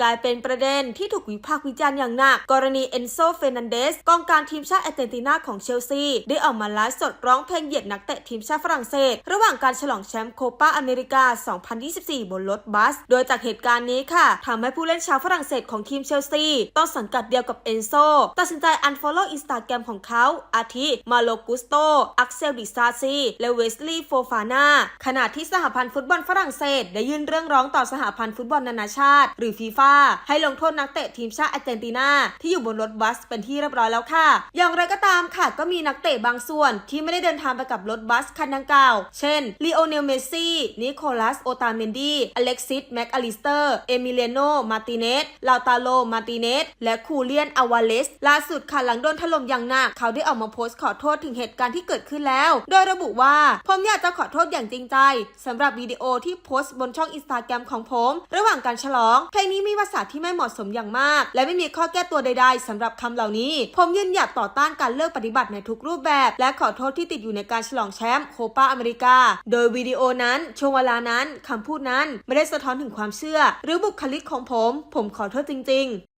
กลายเป็นประเด็นที่ถูกวิพากษ์วิจารณ์อย่างหนัก กรณีเอนโซเฟนันเดสกองการทีมชาติอาร์เจนตินาของเชลซี ได้ออกมาไลฟ์สดร้องเพลงเหยียดนักเตะทีมชาติฝรั่งเศส ระหว่างการฉลองแชมป์โคปาอเมริกา 2024 บนรถบัส โดยจากเหตุการณ์นี้ค่ะทำให้ผู้เล่นชาวฝรั่งเศสของทีมเชลซีต้องสังกัดเดียวกับเอนโซตัดสินใจอันฟอลโล่อินสตาแกรมของเขา อาทิ มาโลกุสโต อักเซลดิซาซีและเวสลีย์โฟฟานาขณะที่สหพันธ์ฟุตบอลฝรั่งเศส ได้ยื่นเรื่องร้องต่อสหพันธ์ฟุตบอลนานาชาติ หรือฟีฟ่าให้ลงโทษนักเตะทีมชาติอาร์เจนตินาที่อยู่บนรถบัสเป็นที่เรียบร้อยแล้วค่ะ อย่างไรก็ตามค่ะก็มีนักเตะบางส่วนที่ไม่ได้เดินทางไปกับรถบัสคันดังกล่าว เช่นลีโอเนลเมสซี่นิโคลัสโอตาเมนดีอเล็กซิสแม็กอลิสเตอร์เอมิเลโนมาติเนสลาตาโลมาติเนสและคูเลียนอาวาเลสล่าสุดค่ะหลังโดนถล่มอย่างหนักเขาได้ออกมาโพสต์ขอโทษถึงเหตุการณ์ที่เกิดขึ้นแล้ว โดยระบุว่าผมอยากจะขอโทษอย่างจริงใจสำหรับวิดีโอที่โพสต์บนช่องอินสตาแกรมของผม ระหว่างการฉลองเพลงนี้มีภาษาที่ไม่เหมาะสมอย่างมาก และไม่มีข้อแก้ตัวใด ๆสำหรับคำเหล่านี้ ผมยืนหยัดต่อต้านการเลิกปฏิบัติในทุกรูปแบบ และขอโทษที่ติดอยู่ในการฉลองแชมป์โคปาอเมริกา โดยวิดีโอนั้นช่วงเวลานั้นคำพูดนั้น ไม่ได้สะท้อนถึงความเชื่อ หรือบุคลิกของผม ผมขอโทษจริง ๆ